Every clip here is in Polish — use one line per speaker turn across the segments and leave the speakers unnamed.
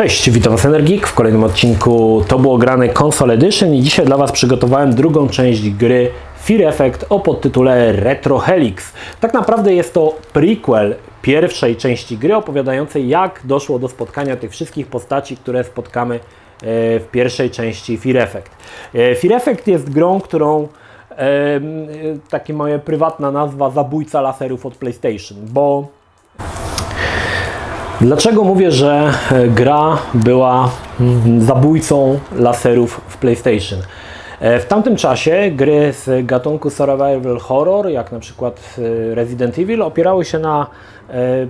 Cześć, witam Was Energik w kolejnym odcinku To było grane Console Edition i dzisiaj dla Was przygotowałem drugą część gry Fear Effect o podtytule Retro Helix. Tak naprawdę jest to prequel pierwszej części gry opowiadającej jak doszło do spotkania tych wszystkich postaci, które spotkamy e, w pierwszej części Fear Effect. E, Fear Effect jest grą, którą e, takie moje prywatna nazwa zabójca laserów od PlayStation, bo Dlaczego mówię, że e, gra była mm, zabójcą laserów w PlayStation? E, W tamtym czasie gry z gatunku survival horror, jak na przykład e, Resident Evil, opierały się na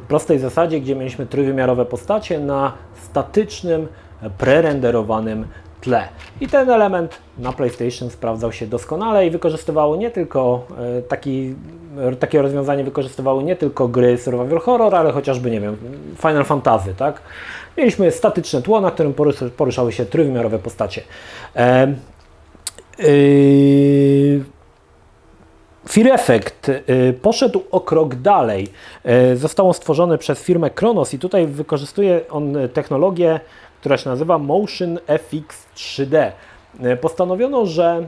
prostej zasadzie, gdzie mieliśmy trójwymiarowe postacie na statycznym, prerenderowanym tle. I ten element na PlayStation sprawdzał się doskonale i wykorzystywało nie tylko e, taki, e, takie rozwiązanie wykorzystywały nie tylko gry survival horror, ale chociażby, nie wiem, Final Fantasy, tak? Mieliśmy statyczne tło, na którym porus- poruszały się trójwymiarowe postacie. E, yy, Fear Effect y, poszedł o krok dalej. Y, Został on stworzony przez firmę Kronos i tutaj wykorzystuje on technologię, która się nazywa Motion FX 3D. Y, Postanowiono, że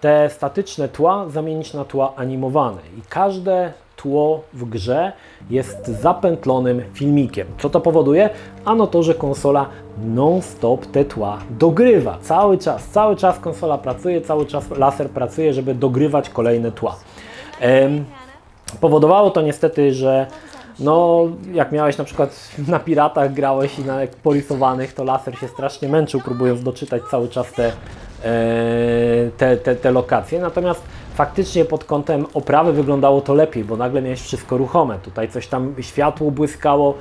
te statyczne tła zamienić na tła animowane i każde tło w grze jest zapętlonym filmikiem. Co to powoduje? Ano to, że konsola non-stop te tła dogrywa. Cały czas, cały czas konsola pracuje, cały czas laser pracuje, żeby dogrywać kolejne tła. Em, Powodowało to niestety, że no, jak miałeś na przykład na piratach grałeś i na polisowanych, to laser się strasznie męczył, próbując doczytać cały czas te, e, te, te, te lokacje. Natomiast faktycznie pod kątem oprawy wyglądało to lepiej, bo nagle miałeś wszystko ruchome. Tutaj coś tam światło błyskało.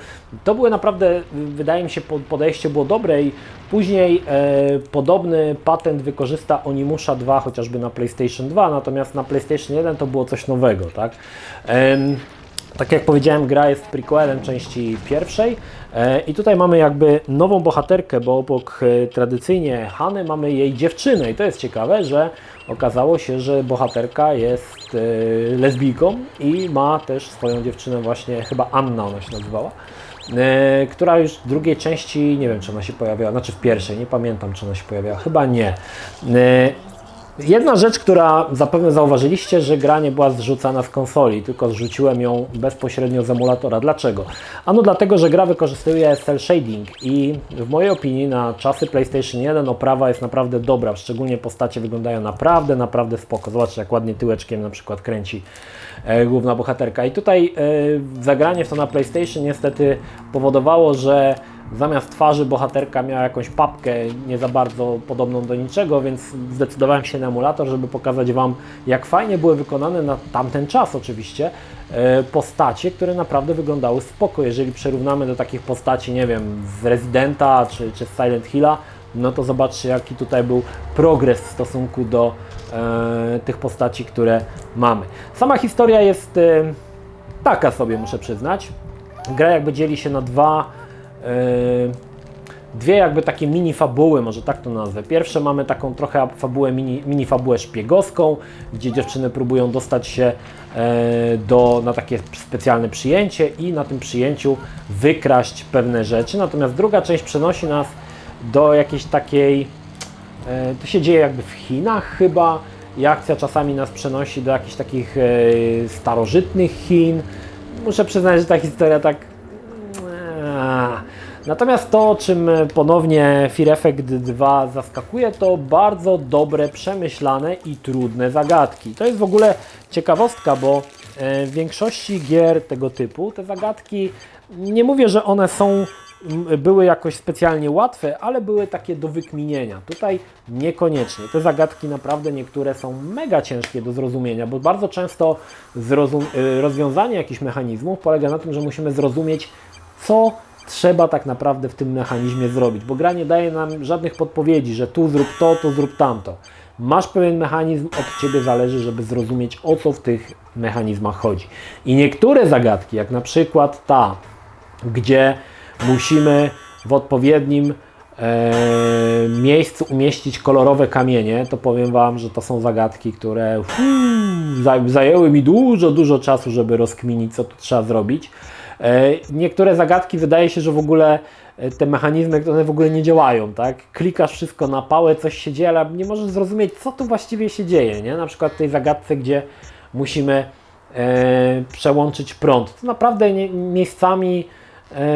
To były naprawdę, wydaje mi się, po- podejście było dobre i później e, podobny patent wykorzysta Onimusha 2 chociażby na PlayStation 2, natomiast na PlayStation 1 to było coś nowego, tak? Tak jak powiedziałem, gra jest prequelem części pierwszej e, i tutaj mamy jakby nową bohaterkę, bo obok e, tradycyjnie Hany mamy jej dziewczynę i to jest ciekawe, że okazało się, że bohaterka jest e, lesbijką i ma też swoją dziewczynę właśnie, chyba Anna ona się nazywała, która już w drugiej części, nie wiem czy ona się pojawiała, znaczy w pierwszej, nie pamiętam czy ona się pojawiała, chyba nie. Jedna rzecz, która zapewne zauważyliście, że gra nie była zrzucana z konsoli, tylko zrzuciłem ją bezpośrednio z emulatora. Dlaczego? Ano dlatego, że gra wykorzystuje cel shading i w mojej opinii na czasy PlayStation 1 oprawa jest naprawdę dobra, szczególnie postacie wyglądają naprawdę, naprawdę spoko. Zobaczcie jak ładnie tyłeczkiem na przykład kręci e, główna bohaterka. I tutaj e, zagranie w to na PlayStation niestety powodowało, że Zamiast twarzy bohaterka miała jakąś papkę nie za bardzo podobną do niczego, więc zdecydowałem się na emulator, żeby pokazać Wam, jak fajnie były wykonane na tamten czas oczywiście e, postacie, które naprawdę wyglądały spoko. Jeżeli przyrównamy do takich postaci, nie wiem, z Residenta czy, czy z Silent Hilla, no to zobaczcie, jaki tutaj był progres w stosunku do e, tych postaci, które mamy. Sama historia jest e, taka sobie, muszę przyznać. Gra jakby dzieli się na dwa dwie jakby takie mini fabuły, może tak to nazwę. Pierwsze mamy taką trochę fabułę, mini, mini fabułę szpiegowską, gdzie dziewczyny próbują dostać się e, do, na takie specjalne przyjęcie i na tym przyjęciu wykraść pewne rzeczy. Natomiast druga część przenosi nas do jakiejś takiej, e, to się dzieje jakby w Chinach chyba i akcja czasami nas przenosi do jakichś takich starożytnych Chin. Muszę przyznać, że ta historia tak Eee. Natomiast to, czym ponownie Fear Effect 2 zaskakuje, to bardzo dobre, przemyślane i trudne zagadki. To jest w ogóle ciekawostka, bo e, w większości gier tego typu te zagadki, nie mówię, że one są były jakoś specjalnie łatwe, ale były takie do wykminienia. Tutaj niekoniecznie. Te zagadki naprawdę niektóre są mega ciężkie do zrozumienia, bo bardzo często y, rozwiązanie jakichś mechanizmów polega na tym, że musimy zrozumieć, co trzeba tak naprawdę w tym mechanizmie zrobić, bo gra nie daje nam żadnych podpowiedzi, że tu zrób to, tu zrób tamto. Masz pewien mechanizm, od Ciebie zależy, żeby zrozumieć o co w tych mechanizmach chodzi. I niektóre zagadki, jak na przykład ta, gdzie musimy w odpowiednim e, miejscu umieścić kolorowe kamienie, to powiem Wam, że to są zagadki, które zajęły mi dużo, dużo czasu, żeby rozkminić, co tu trzeba zrobić. E, niektóre zagadki wydaje się, że w ogóle e, te mechanizmy, one w ogóle nie działają, tak? Klikasz wszystko na pałę, coś się dzieje, ale nie możesz zrozumieć, co tu właściwie się dzieje, nie? Na przykład w tej zagadce, gdzie musimy e, przełączyć prąd. To naprawdę nie, miejscami e,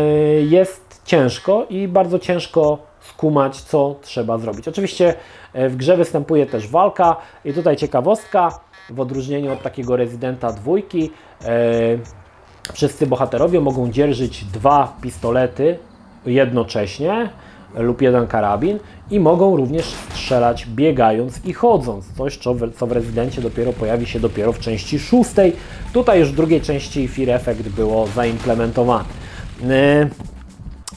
jest ciężko i bardzo ciężko skumać, co trzeba zrobić. Oczywiście e, w grze występuje też walka i tutaj ciekawostka, w odróżnieniu od takiego rezydenta dwójki, wszyscy bohaterowie mogą dzierżyć dwa pistolety jednocześnie lub jeden karabin i mogą również strzelać biegając i chodząc. Coś, co w, co w Rezydencie dopiero pojawi się dopiero w części szóstej. Tutaj już w drugiej części Fear Effect było zaimplementowane. E,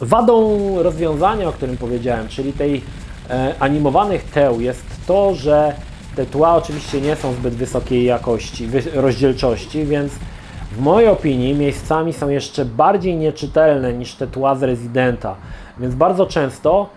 Wadą rozwiązania, o którym powiedziałem, czyli tej e, animowanych teł jest to, że te tła oczywiście nie są zbyt wysokiej jakości, rozdzielczości, więc w mojej opinii miejscami są jeszcze bardziej nieczytelne niż te tła z Residenta. Więc bardzo często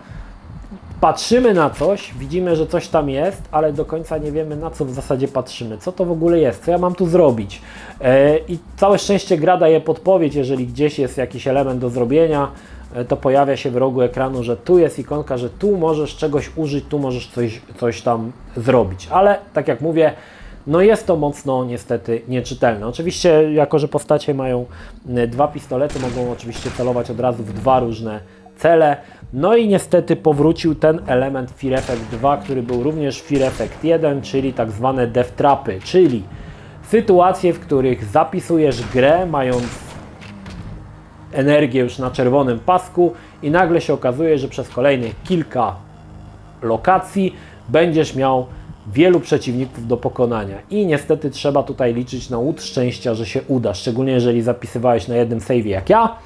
patrzymy na coś, widzimy, że coś tam jest, ale do końca nie wiemy na co w zasadzie patrzymy, co to w ogóle jest, co ja mam tu zrobić. E, I całe szczęście gra daje podpowiedź, jeżeli gdzieś jest jakiś element do zrobienia, e, to pojawia się w rogu ekranu, że tu jest ikonka, że tu możesz czegoś użyć, tu możesz coś, coś tam zrobić. Ale tak jak mówię, no jest to mocno niestety nieczytelne. Oczywiście, jako że postacie mają e, dwa pistolety, mogą oczywiście celować od razu w dwa różne cele. No i niestety powrócił ten element Fear Effect 2, który był również w Fear Effect 1, czyli tak zwane death trapy, czyli sytuacje, w których zapisujesz grę, mając energię już na czerwonym pasku i nagle się okazuje, że przez kolejnych kilka lokacji będziesz miał wielu przeciwników do pokonania. I niestety trzeba tutaj liczyć na łód szczęścia, że się uda, szczególnie jeżeli zapisywałeś na jednym save jak ja,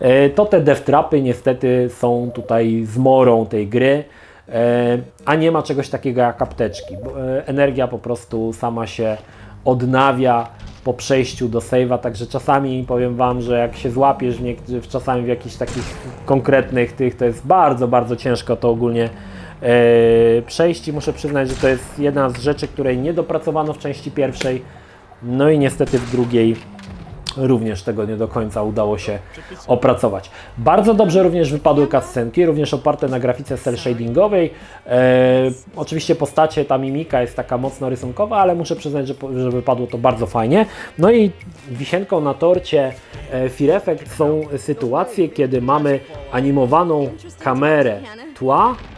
e, to te death trapy niestety są tutaj zmorą tej gry, e, a nie ma czegoś takiego jak apteczki. E, energia po prostu sama się odnawia po przejściu do save'a, także czasami powiem Wam, że jak się złapiesz w, czasami w jakichś takich konkretnych tych, to jest bardzo, bardzo ciężko to ogólnie przejść i muszę przyznać, że to jest jedna z rzeczy, której nie dopracowano w części pierwszej, no i niestety w drugiej również tego nie do końca udało się opracować. Bardzo dobrze również wypadły cutscenki, również oparte na grafice cel shadingowej. E, oczywiście postacie, ta mimika jest taka mocno rysunkowa, ale muszę przyznać, że, że wypadło to bardzo fajnie. No i wisienką na torcie e, Fear Effect są sytuacje, kiedy mamy animowaną kamerę tła, E,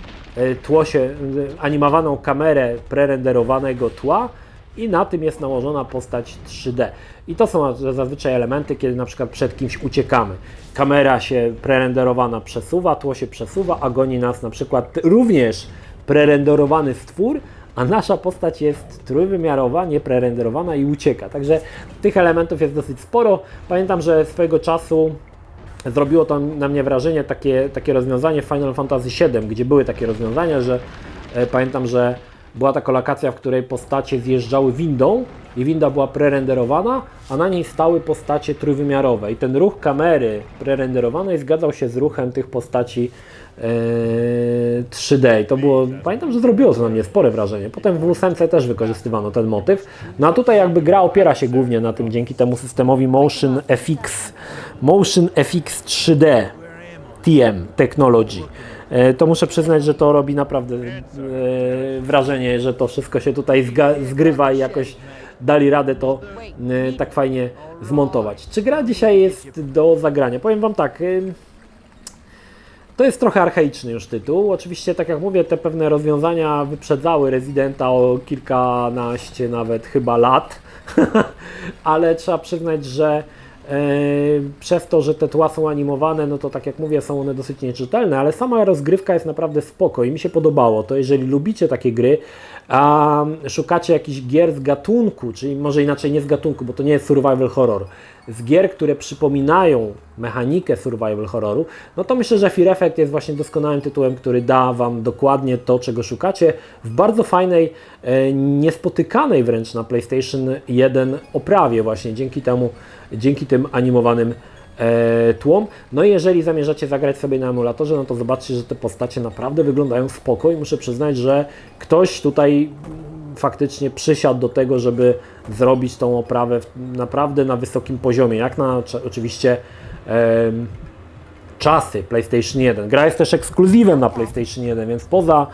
tło się, e, animowaną kamerę prerenderowanego tła i na tym jest nałożona postać 3D. I to są zazwyczaj elementy, kiedy na przykład przed kimś uciekamy. Kamera się prerenderowana przesuwa, tło się przesuwa, a goni nas na przykład również prerenderowany stwór, a nasza postać jest trójwymiarowa, nieprerenderowana i ucieka. Także tych elementów jest dosyć sporo. Pamiętam, że swojego czasu zrobiło to na mnie wrażenie takie, takie rozwiązanie Final Fantasy VII, gdzie były takie rozwiązania, że e, pamiętam, że była taka lokacja, w której postacie zjeżdżały windą i winda była prerenderowana, a na niej stały postacie trójwymiarowe i ten ruch kamery prerenderowanej zgadzał się z ruchem tych postaci e, 3D i to było, pamiętam, że zrobiło to na mnie spore wrażenie. Potem w ósemce też wykorzystywano ten motyw. No a tutaj jakby gra opiera się głównie na tym dzięki temu systemowi Motion FX, Motion FX 3D TM Technology. E, to muszę przyznać, że to robi naprawdę e, wrażenie, że to wszystko się tutaj zgrywa i jakoś dali radę to e, tak fajnie zmontować. Czy gra dzisiaj jest do zagrania? Powiem Wam tak. To jest trochę archaiczny już tytuł. Oczywiście, tak jak mówię, te pewne rozwiązania wyprzedzały Residenta o kilkanaście nawet chyba lat, ale trzeba przyznać, że przez to, że te tła są animowane, no to tak jak mówię, są one dosyć nieczytelne, ale sama rozgrywka jest naprawdę spoko i mi się podobało. To jeżeli lubicie takie gry, a szukacie jakichś gier z gatunku, czyli może inaczej nie z gatunku, bo to nie jest survival horror, z gier, które przypominają mechanikę survival horroru, no to myślę, że Fear Effect jest właśnie doskonałym tytułem, który da Wam dokładnie to, czego szukacie w bardzo fajnej, e, niespotykanej wręcz na PlayStation 1 oprawie właśnie dzięki temu, dzięki tym animowanym e, tłom. No i jeżeli zamierzacie zagrać sobie na emulatorze, no to zobaczcie, że te postacie naprawdę wyglądają spoko i muszę przyznać, że ktoś tutaj faktycznie przysiadł do tego, żeby zrobić tą oprawę naprawdę na wysokim poziomie, jak na oczywiście czasy PlayStation 1. Gra jest też ekskluzywem na PlayStation 1, więc poza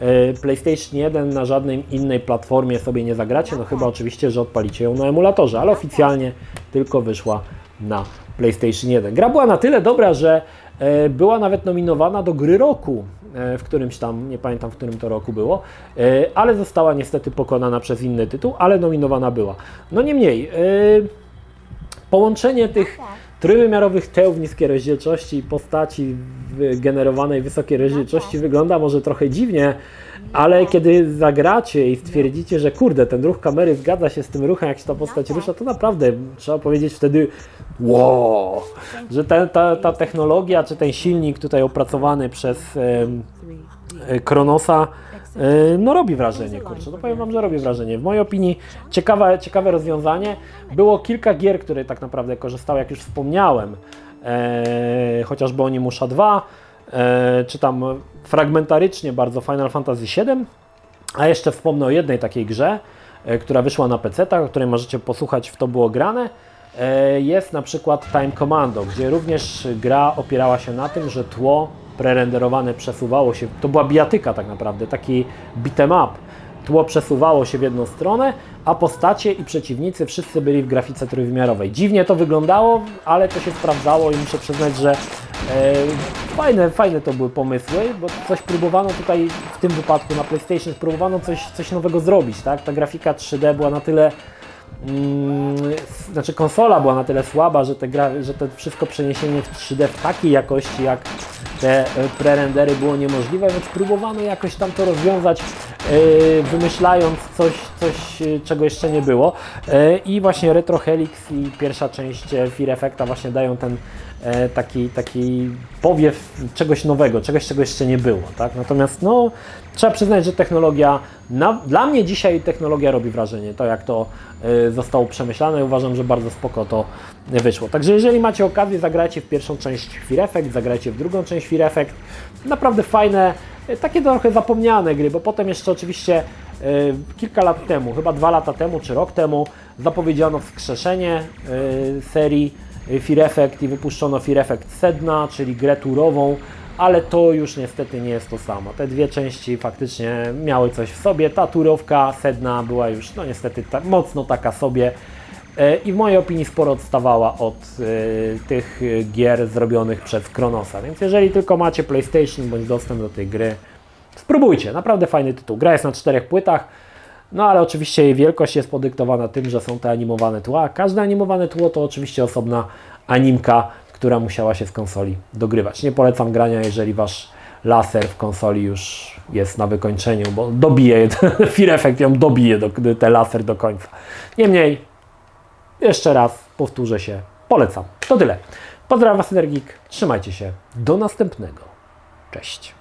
e, PlayStation 1 na żadnej innej platformie sobie nie zagracie, no chyba oczywiście, że odpalicie ją na emulatorze, ale oficjalnie tylko wyszła na PlayStation 1. Gra była na tyle dobra, że e, była nawet nominowana do gry roku e, w którymś tam, nie pamiętam w którym to roku było, ale została niestety pokonana przez inny tytuł, ale nominowana była. No niemniej, połączenie tych trójwymiarowych teł w niskiej rozdzielczości i postaci w generowanej wysokiej rozdzielczości wygląda może trochę dziwnie, ale kiedy zagracie i stwierdzicie, że kurde, ten ruch kamery zgadza się z tym ruchem, jak się ta postać rusza, to naprawdę trzeba powiedzieć wtedy wow, że ta, ta, ta technologia, czy ten silnik tutaj opracowany przez Kronosa e, no robi wrażenie, kurczę, no powiem Wam, że robi wrażenie. W mojej opinii ciekawe, ciekawe rozwiązanie. Było kilka gier, które tak naprawdę korzystały, jak już wspomniałem, e, chociażby o Nimusza 2, e, czy tam fragmentarycznie bardzo Final Fantasy VII, a jeszcze wspomnę o jednej takiej grze, e, która wyszła na PC, o której możecie posłuchać w To było grane. E, Jest na przykład Time Commando, gdzie również gra opierała się na tym, że tło prerenderowane przesuwało się. To była bijatyka tak naprawdę, taki beat'em up. Tło przesuwało się w jedną stronę, a postacie i przeciwnicy wszyscy byli w grafice trójwymiarowej. Dziwnie to wyglądało, ale to się sprawdzało i muszę przyznać, że e, fajne, fajne to były pomysły, bo coś próbowano tutaj w tym wypadku na PlayStation, próbowano coś, coś nowego zrobić, tak? Ta grafika 3D była na tyle Mm, znaczy konsola była na tyle słaba, że, te gra, że to wszystko przeniesienie w 3D w takiej jakości jak te e, prerendery było niemożliwe, więc próbowano jakoś tam to rozwiązać, e, wymyślając coś, coś e, czego jeszcze nie było. I właśnie Retro Helix i pierwsza część Fear Effecta właśnie dają ten taki, taki powiew czegoś nowego, czegoś, czego jeszcze nie było. Tak? Natomiast no, trzeba przyznać, że technologia, na, dla mnie dzisiaj technologia robi wrażenie, to jak to e, zostało przemyślane uważam, że bardzo spoko to wyszło. Także jeżeli macie okazję, zagrajcie w pierwszą część Fear Effect, zagrajcie w drugą część Fear Effect. Naprawdę fajne, e, takie trochę zapomniane gry, bo potem jeszcze oczywiście e, kilka lat temu, chyba dwa lata temu czy rok temu zapowiedziano wskrzeszenie e, serii Fear Effect i wypuszczono Fear Effect Sedna, czyli grę turową, ale to już niestety nie jest to samo. Te dwie części faktycznie miały coś w sobie. Ta turowka Sedna była już no niestety ta, mocno taka sobie e, i w mojej opinii sporo odstawała od e, tych e, gier zrobionych przez Kronosa. Więc jeżeli tylko macie PlayStation bądź dostęp do tej gry, spróbujcie. Naprawdę fajny tytuł. Gra jest na czterech płytach. No ale oczywiście jej wielkość jest podyktowana tym, że są te animowane tła. Każde animowane tło to oczywiście osobna animka, która musiała się z konsoli dogrywać. Nie polecam grania, jeżeli wasz laser w konsoli już jest na wykończeniu, bo dobije, Fear Effect ją dobije do, ten laser do końca. Niemniej, jeszcze raz powtórzę się, polecam. To tyle. Pozdrawiam Was Energik, trzymajcie się, do następnego. Cześć.